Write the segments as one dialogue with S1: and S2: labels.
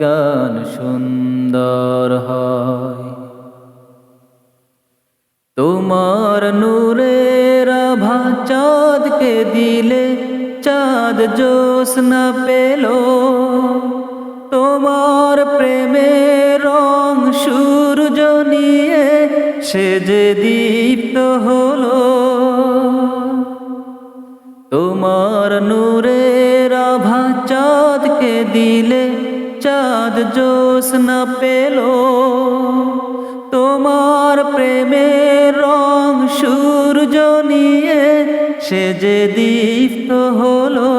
S1: গান সুন্দর হয়। তোমার নূরের আভা চাঁদকে দিলে চাঁদ জোস না পেল। তোমার প্রেমের রং সূর্য নিয়ে সে যে দীপ্ত হলো। তোমার নূরের চাঁদ জোস না পেল। তোমার প্রেমের রং সূর্য নিয়ে সে যে দীপ্ত হলো।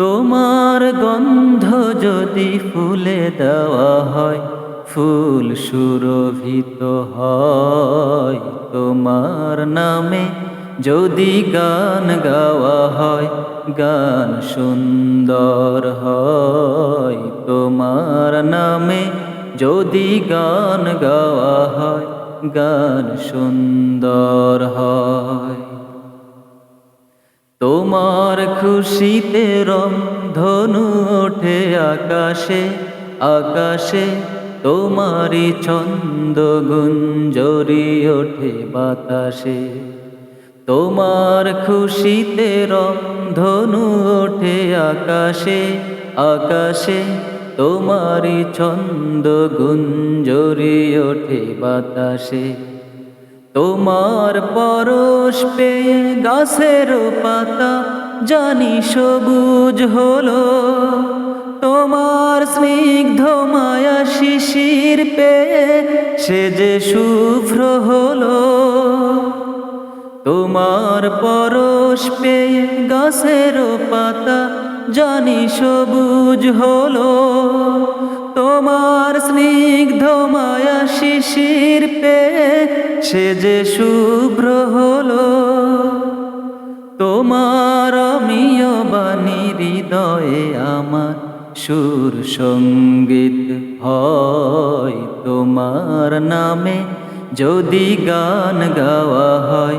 S1: তোমার গন্ধ যদি ফুলে দেওয়া হয়, ফুল সুরভিত হয়। তোমার নামে যদি গান গাওয়া হয়, গান সুন্দর হয়। যদি গান গাওয়া হয়, গান সুন্দর হয়। তোমার খুশিতে রং ধনু ওঠে আকাশে আকাশে তোমারই ছন্দ গুঞ্জরি ওঠে বাতাসে। তোমার খুশিতে রং ধনু ওঠে আকাশে আকাশে তোমারই ছন্দ গুঞ্জরি ওঠে বাতাসে। তোমার পরশ পেয়ে গাছের পাতা, জানি সবুজ হলো। তোমার স্নিগ্ধ মায়া শিশির পেয়ে সে যে শুভ্র হলো। তোমার পরশ পেয়ে গাছের পাতা জানি সবুজ হলো। তোমার স্নিগ্ধ মায়া শিশির পেয়ে সে যে শুভ্র হলো। তোমার অমিয় বাণী হৃদয়ে আমার সুর সংগীত হয়। তোমার নামে যদি গান গাওয়া হয়